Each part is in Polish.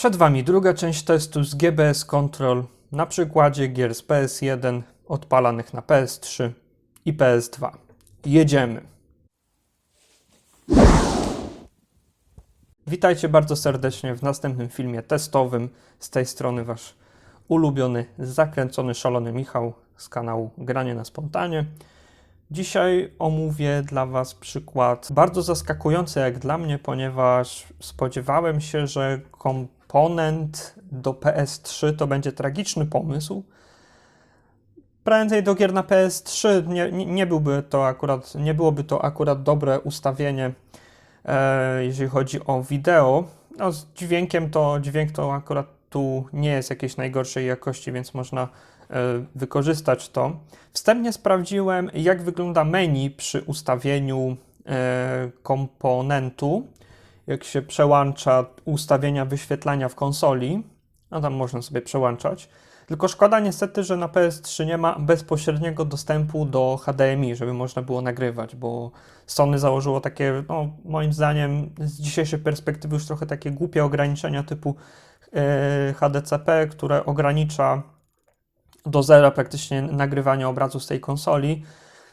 Przed Wami druga część testu z GBS Control na przykładzie gier z PS1 odpalanych na PS3 i PS2. Jedziemy! Witajcie bardzo serdecznie w następnym filmie testowym. Z tej strony Wasz ulubiony, zakręcony, szalony Michał z kanału Granie na Spontanie. Dzisiaj omówię dla Was przykład bardzo zaskakujący jak dla mnie, ponieważ spodziewałem się, że komponent do PS3 to będzie tragiczny pomysł. Prędzej do gier na PS3 nie, nie, byłby to akurat, nie byłoby to akurat dobre ustawienie, e, jeżeli chodzi o wideo. No, z dźwiękiem to dźwięk to akurat tu nie jest jakiejś najgorszej jakości, więc można wykorzystać to. Wstępnie sprawdziłem, jak wygląda menu przy ustawieniu e, komponentu, jak się przełącza ustawienia wyświetlania w konsoli. No tam można sobie przełączać. Tylko szkoda niestety, że na PS3 nie ma bezpośredniego dostępu do HDMI, żeby można było nagrywać, bo Sony założyło takie, no moim zdaniem z dzisiejszej perspektywy już trochę takie głupie ograniczenia typu e, HDCP, które ogranicza do zera praktycznie nagrywanie obrazu z tej konsoli.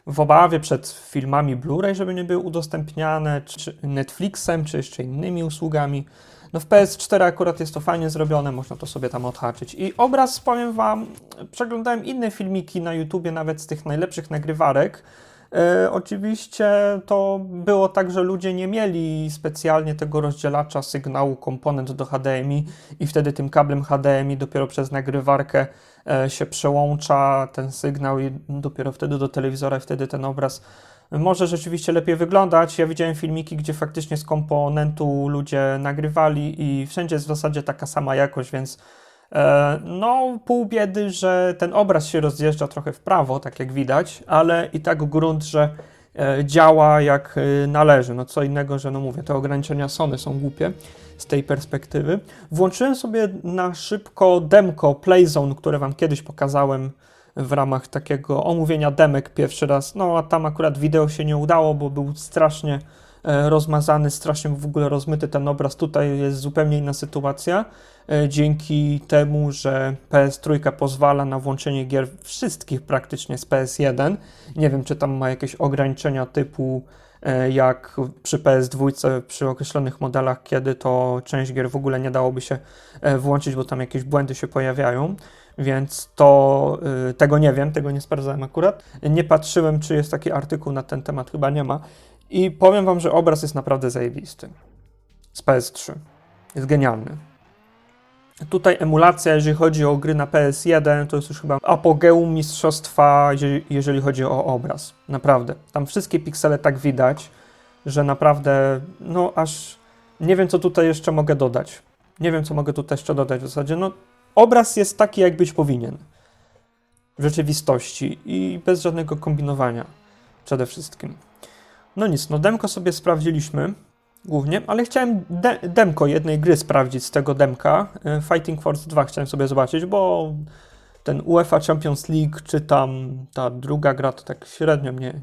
W obawie przed filmami Blu-ray, żeby nie były udostępniane, czy Netflixem, czy jeszcze innymi usługami. No w PS4 akurat jest to fajnie zrobione, można to sobie tam odhaczyć. I obraz, powiem Wam, przeglądałem inne filmiki na YouTubie, nawet z tych najlepszych nagrywarek. E, oczywiście to było tak, że ludzie nie mieli specjalnie tego rozdzielacza sygnału komponent do HDMI i wtedy tym kablem HDMI dopiero przez nagrywarkę e, się przełącza ten sygnał i dopiero wtedy do telewizora i wtedy ten obraz może rzeczywiście lepiej wyglądać. Ja widziałem filmiki, gdzie faktycznie z komponentu ludzie nagrywali i wszędzie jest w zasadzie taka sama jakość, więc no pół biedy, że ten obraz się rozjeżdża trochę w prawo, tak jak widać, ale i tak grunt, że e, działa jak e, należy. No co innego, że no mówię, te ograniczenia Sony są głupie z tej perspektywy. Włączyłem sobie na szybko demko Playzone, które wam kiedyś pokazałem w ramach takiego omówienia demek pierwszy raz. No a tam akurat wideo się nie udało, bo był strasznie e, rozmazany, strasznie w ogóle rozmyty ten obraz. Tutaj jest zupełnie inna sytuacja. E, dzięki temu, że PS3 pozwala na włączenie gier wszystkich praktycznie z PS1. Nie wiem, czy tam ma jakieś ograniczenia typu e, jak przy PS2, przy określonych modelach, kiedy to część gier w ogóle nie dałoby się włączyć, bo tam jakieś błędy się pojawiają więc to tego nie wiem, tego nie sprawdzałem akurat. Nie patrzyłem, czy jest taki artykuł na ten temat, chyba nie ma. I powiem Wam, że obraz jest naprawdę zajebisty. Z PS3. Jest genialny. Tutaj emulacja, jeżeli chodzi o gry na PS1, to jest już chyba apogeum mistrzostwa, jeżeli chodzi o obraz. Naprawdę. Tam wszystkie piksele tak widać, że naprawdę, no aż nie wiem, co tutaj jeszcze mogę dodać. Nie wiem, co mogę tutaj jeszcze dodać w zasadzie. No, obraz jest taki, jak być powinien w rzeczywistości i bez żadnego kombinowania przede wszystkim. No nic, no demko sobie sprawdziliśmy głównie, ale chciałem de demko jednej gry sprawdzić z tego demka. E, Fighting Force 2 chciałem sobie zobaczyć, bo ten UEFA Champions League, czy tam ta druga gra, to tak średnio mnie,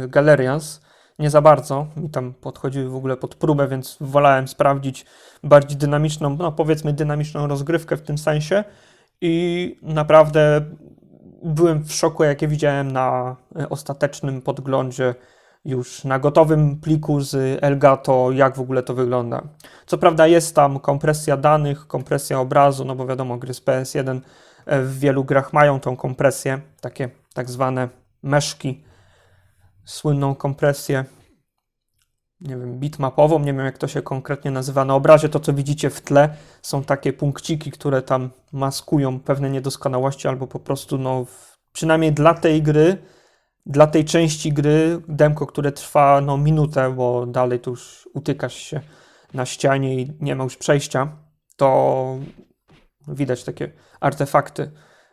yy, Galerians, nie za bardzo mi tam podchodziły w ogóle pod próbę, więc wolałem sprawdzić bardziej dynamiczną, no powiedzmy dynamiczną rozgrywkę w tym sensie i naprawdę byłem w szoku, jakie widziałem na ostatecznym podglądzie już na gotowym pliku z Elgato, jak w ogóle to wygląda. Co prawda jest tam kompresja danych, kompresja obrazu, no bo wiadomo, gry z PS1 w wielu grach mają tą kompresję, takie tak zwane meszki, słynną kompresję, nie wiem, bitmapową, nie wiem jak to się konkretnie nazywa. Na obrazie to, co widzicie w tle, są takie punkciki, które tam maskują pewne niedoskonałości, albo po prostu, no, przynajmniej dla tej gry, dla tej części gry, demko, które trwa no, minutę, bo dalej to już utykasz się na ścianie i nie ma już przejścia, to widać takie artefakty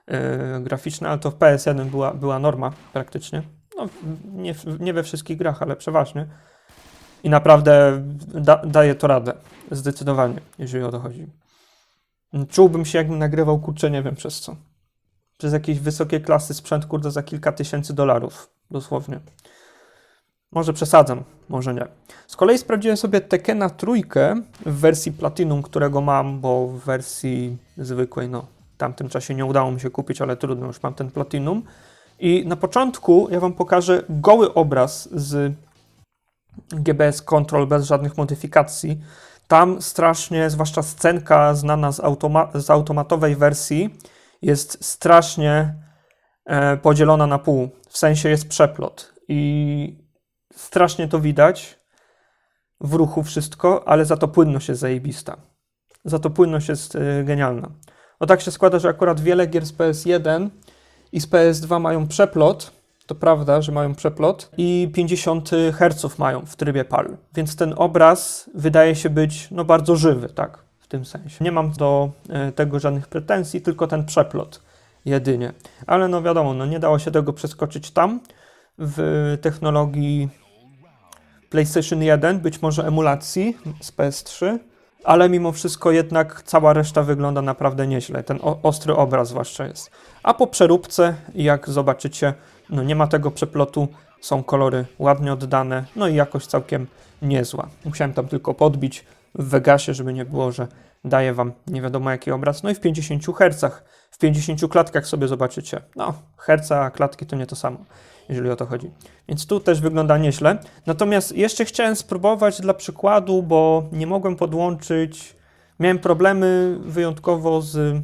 yy, graficzne, ale to w PS1 była, była norma praktycznie. No, nie, nie we wszystkich grach, ale przeważnie. I naprawdę da, daje to radę. Zdecydowanie, jeżeli o to chodzi. Czułbym się, jakbym nagrywał, kurczę, nie wiem przez co. Przez jakieś wysokie klasy sprzęt, kurde, za kilka tysięcy dolarów. Dosłownie. Może przesadzam, może nie. Z kolei sprawdziłem sobie Tekena trójkę w wersji Platinum, którego mam, bo w wersji zwykłej, no, w tamtym czasie nie udało mi się kupić, ale trudno, już mam ten Platinum. I na początku ja Wam pokażę goły obraz z GBS Control bez żadnych modyfikacji. Tam strasznie, zwłaszcza scenka znana z, automa z automatowej wersji, jest strasznie e, podzielona na pół. W sensie jest przeplot. I strasznie to widać w ruchu wszystko, ale za to płynność jest zajebista. Za to płynność jest e, genialna. O tak się składa, że akurat wiele gier z PS1 i z PS2 mają przeplot, to prawda, że mają przeplot i 50 Hz mają w trybie PAL, więc ten obraz wydaje się być no, bardzo żywy, tak, tym sensie. Nie mam do e, tego żadnych pretensji, tylko ten przeplot jedynie. Ale no wiadomo, no nie dało się tego przeskoczyć tam w technologii PlayStation 1, być może emulacji z PS3, ale mimo wszystko jednak cała reszta wygląda naprawdę nieźle. Ten ostry obraz zwłaszcza jest. A po przeróbce, jak zobaczycie, no nie ma tego przeplotu, są kolory ładnie oddane, no i jakość całkiem niezła. Musiałem tam tylko podbić w Vegasie, żeby nie było, że daję wam nie wiadomo jaki obraz. No i w 50 Hz, w 50 klatkach sobie zobaczycie. No, herca, a klatki to nie to samo, jeżeli o to chodzi. Więc tu też wygląda nieźle. Natomiast jeszcze chciałem spróbować dla przykładu, bo nie mogłem podłączyć. Miałem problemy wyjątkowo z,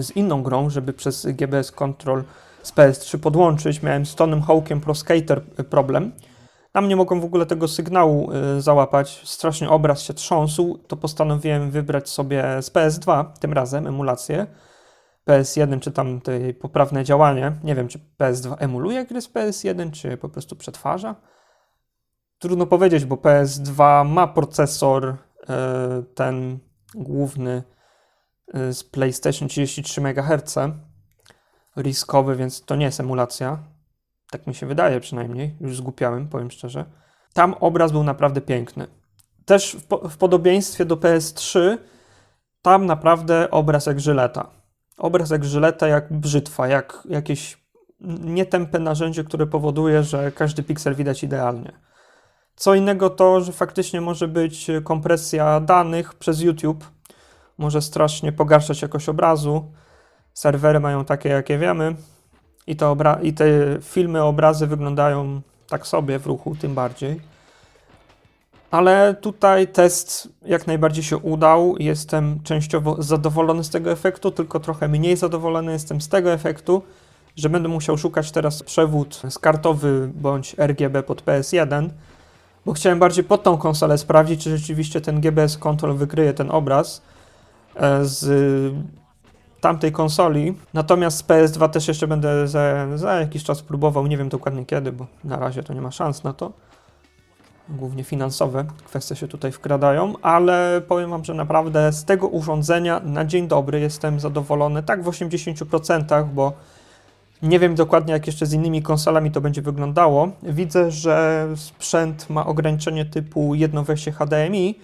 z inną grą, żeby przez GBS Control z PS3 podłączyć. Miałem z Tonym Hawkiem Pro Skater problem. Tam nie mogłem w ogóle tego sygnału y, załapać. Strasznie obraz się trząsł. To postanowiłem wybrać sobie z PS2 tym razem emulację. PS1 czy tam tej poprawne działanie. Nie wiem, czy PS2 emuluje gry z PS1, czy po prostu przetwarza. Trudno powiedzieć, bo PS2 ma procesor y, ten główny y, z PlayStation 33 MHz riskowy, więc to nie jest emulacja. Tak mi się wydaje przynajmniej. Już zgłupiałem, powiem szczerze. Tam obraz był naprawdę piękny. Też w, po, w podobieństwie do PS3, tam naprawdę obraz jak żyleta. Obraz jak żyleta, jak brzytwa, jak jakieś nietępe narzędzie, które powoduje, że każdy piksel widać idealnie. Co innego to, że faktycznie może być kompresja danych przez YouTube. Może strasznie pogarszać jakość obrazu. Serwery mają takie, jakie wiemy. I, to obra- I te filmy, obrazy wyglądają tak sobie w ruchu, tym bardziej. Ale tutaj test jak najbardziej się udał. Jestem częściowo zadowolony z tego efektu, tylko trochę mniej zadowolony jestem z tego efektu, że będę musiał szukać teraz przewód skartowy bądź RGB pod PS1, bo chciałem bardziej pod tą konsolę sprawdzić, czy rzeczywiście ten GBS Control wykryje ten obraz e, z tamtej konsoli. Natomiast z PS2 też jeszcze będę za, za jakiś czas próbował, nie wiem dokładnie kiedy, bo na razie to nie ma szans na to. Głównie finansowe kwestie się tutaj wkradają, ale powiem Wam, że naprawdę z tego urządzenia na dzień dobry jestem zadowolony, tak w 80%, bo nie wiem dokładnie jak jeszcze z innymi konsolami to będzie wyglądało. Widzę, że sprzęt ma ograniczenie typu jedno wejście HDMI,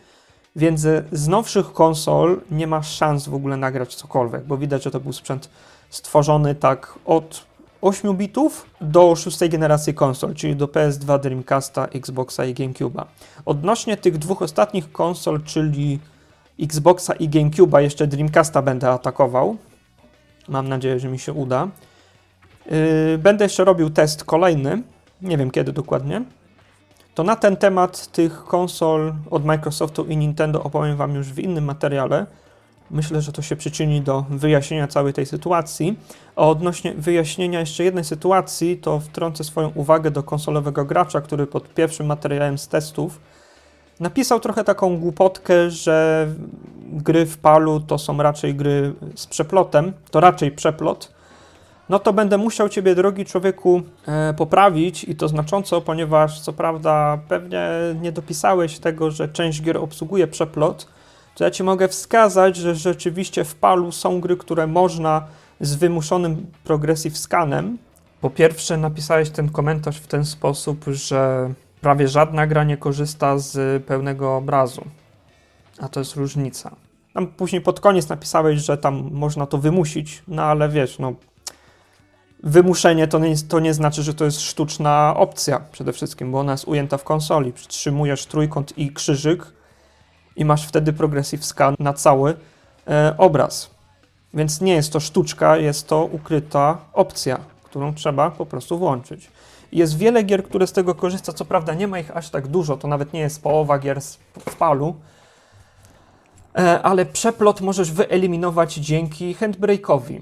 więc z nowszych konsol nie ma szans w ogóle nagrać cokolwiek, bo widać, że to był sprzęt stworzony tak od 8 bitów do szóstej generacji konsol, czyli do PS2, Dreamcasta, Xboxa i GameCube'a. Odnośnie tych dwóch ostatnich konsol, czyli Xboxa i GameCube'a, jeszcze Dreamcasta będę atakował. Mam nadzieję, że mi się uda. Yy, będę jeszcze robił test kolejny, nie wiem kiedy dokładnie. To na ten temat tych konsol od Microsoftu i Nintendo opowiem Wam już w innym materiale. Myślę, że to się przyczyni do wyjaśnienia całej tej sytuacji. A odnośnie wyjaśnienia jeszcze jednej sytuacji, to wtrącę swoją uwagę do konsolowego gracza, który pod pierwszym materiałem z testów napisał trochę taką głupotkę, że gry w palu to są raczej gry z przeplotem, to raczej przeplot. No to będę musiał Ciebie, drogi człowieku, e, poprawić i to znacząco, ponieważ co prawda pewnie nie dopisałeś tego, że część gier obsługuje przeplot, to ja Ci mogę wskazać, że rzeczywiście w palu są gry, które można z wymuszonym progressive scanem. Po pierwsze, napisałeś ten komentarz w ten sposób, że prawie żadna gra nie korzysta z pełnego obrazu. A to jest różnica. Tam później pod koniec napisałeś, że tam można to wymusić, no ale wiesz, no wymuszenie to nie, to nie znaczy, że to jest sztuczna opcja przede wszystkim, bo ona jest ujęta w konsoli. Przytrzymujesz trójkąt i krzyżyk i masz wtedy progressive scan na cały e, obraz. Więc nie jest to sztuczka, jest to ukryta opcja, którą trzeba po prostu włączyć. Jest wiele gier, które z tego korzysta, co prawda nie ma ich aż tak dużo, to nawet nie jest połowa gier w palu, e, ale przeplot możesz wyeliminować dzięki handbrake'owi.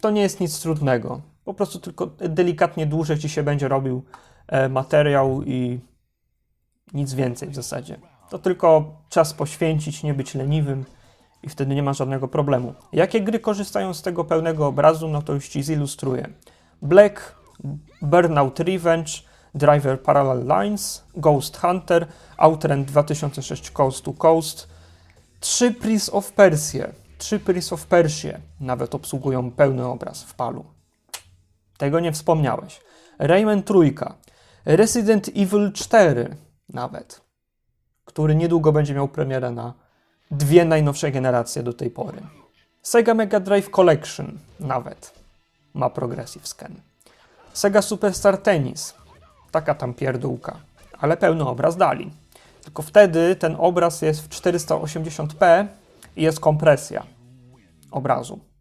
To nie jest nic trudnego. Po prostu tylko delikatnie dłużej ci się będzie robił e, materiał i nic więcej w zasadzie. To tylko czas poświęcić, nie być leniwym i wtedy nie ma żadnego problemu. Jakie gry korzystają z tego pełnego obrazu, no to już ci zilustruję. Black, Burnout Revenge, Driver Parallel Lines, Ghost Hunter, Outrun 2006 Coast to Coast, trzy Prince of Persia, trzy Prince of Persia nawet obsługują pełny obraz w palu. Tego nie wspomniałeś. Rayman Trójka, Resident Evil 4 nawet, który niedługo będzie miał premierę na dwie najnowsze generacje do tej pory. Sega Mega Drive Collection nawet ma progressive scan. Sega Superstar Tennis, taka tam pierdółka, ale pełny obraz dali. Tylko wtedy ten obraz jest w 480p i jest kompresja obrazu.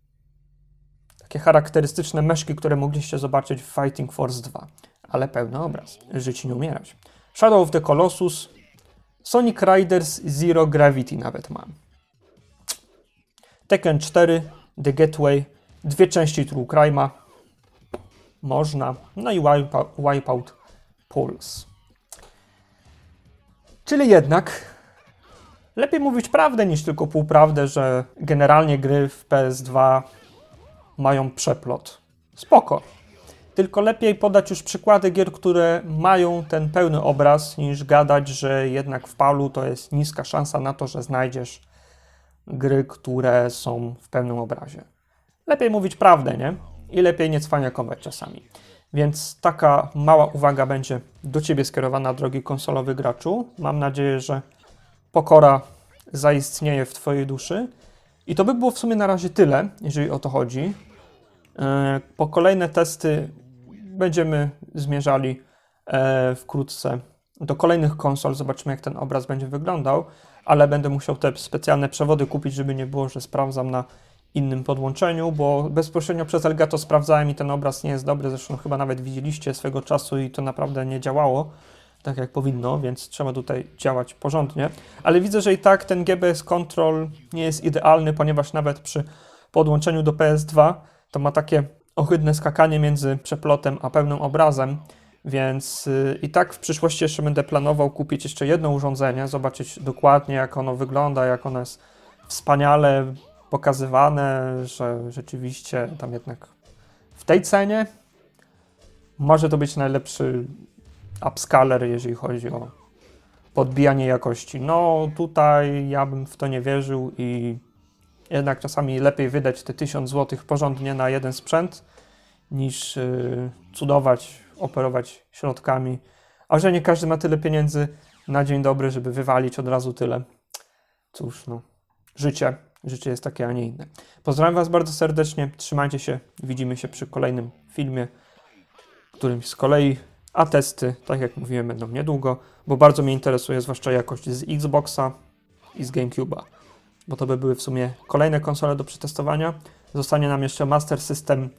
Takie charakterystyczne meszki, które mogliście zobaczyć w Fighting Force 2, ale pełny obraz. Żyć nie umierać. Shadow of the Colossus, Sonic Riders Zero Gravity nawet mam. Tekken 4, The Gateway, dwie części True Crime'a, można, no i wipeout Pulse. Czyli jednak lepiej mówić prawdę niż tylko półprawdę, że generalnie gry w PS2 mają przeplot. Spoko. Tylko lepiej podać już przykłady gier, które mają ten pełny obraz, niż gadać, że jednak w palu to jest niska szansa na to, że znajdziesz gry, które są w pełnym obrazie. Lepiej mówić prawdę, nie? I lepiej nie cwaniakować czasami. Więc taka mała uwaga będzie do Ciebie skierowana, drogi konsolowy graczu. Mam nadzieję, że pokora zaistnieje w Twojej duszy. I to by było w sumie na razie tyle, jeżeli o to chodzi. E, Po kolejne testy będziemy zmierzali e, wkrótce do kolejnych konsol. Zobaczymy, jak ten obraz będzie wyglądał, ale będę musiał te specjalne przewody kupić, żeby nie było, że sprawdzam na innym podłączeniu, bo bezpośrednio przez Elgato sprawdzałem i ten obraz nie jest dobry. Zresztą chyba nawet widzieliście swego czasu i to naprawdę nie działało tak jak powinno, więc trzeba tutaj działać porządnie. Ale widzę, że i tak ten GBS Control nie jest idealny, ponieważ nawet przy podłączeniu do PS2 to ma takie ohydne skakanie między przeplotem a pełnym obrazem, więc y, i tak w przyszłości jeszcze będę planował kupić jeszcze jedno urządzenie, zobaczyć dokładnie jak ono wygląda, jak ono jest wspaniale pokazywane, że rzeczywiście tam jednak w tej cenie może to być najlepszy upscaler, jeżeli chodzi o podbijanie jakości. No tutaj ja bym w to nie wierzył i jednak czasami lepiej wydać te 1000 zł porządnie na jeden sprzęt, niż yy, cudować, operować środkami. A że nie każdy ma tyle pieniędzy na dzień dobry, żeby wywalić od razu tyle. Cóż, no, życie. Życie jest takie, a nie inne. Pozdrawiam Was bardzo serdecznie. Trzymajcie się. Widzimy się przy kolejnym filmie, którymś z kolei. A testy, tak jak mówiłem, będą niedługo, bo bardzo mnie interesuje zwłaszcza jakość z Xboxa i z GameCube'a, bo to by były w sumie kolejne konsole do przetestowania. Zostanie nam jeszcze Master System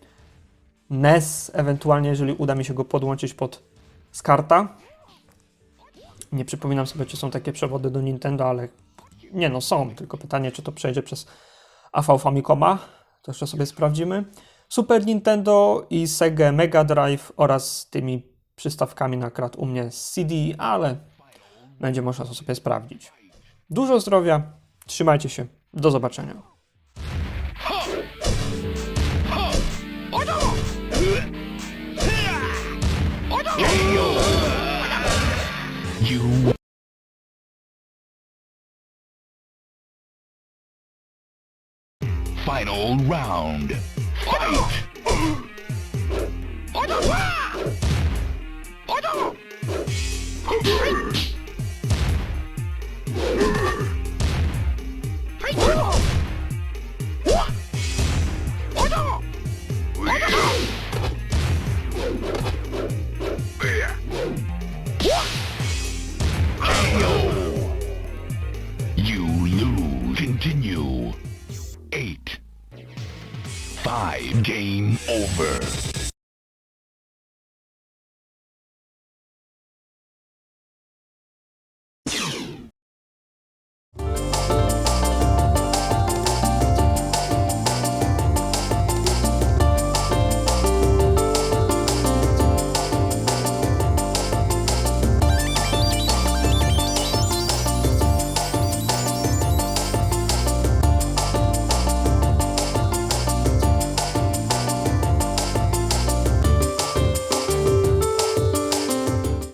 NES, ewentualnie jeżeli uda mi się go podłączyć pod SCARTA. Nie przypominam sobie, czy są takie przewody do Nintendo, ale nie no, są, tylko pytanie, czy to przejdzie przez AV Famicoma, to jeszcze sobie sprawdzimy. Super Nintendo i Sega Mega Drive oraz tymi przystawkami na krat u mnie z CD, ale będzie można to sobie sprawdzić. Dużo zdrowia, trzymajcie się, do zobaczenia. Final round.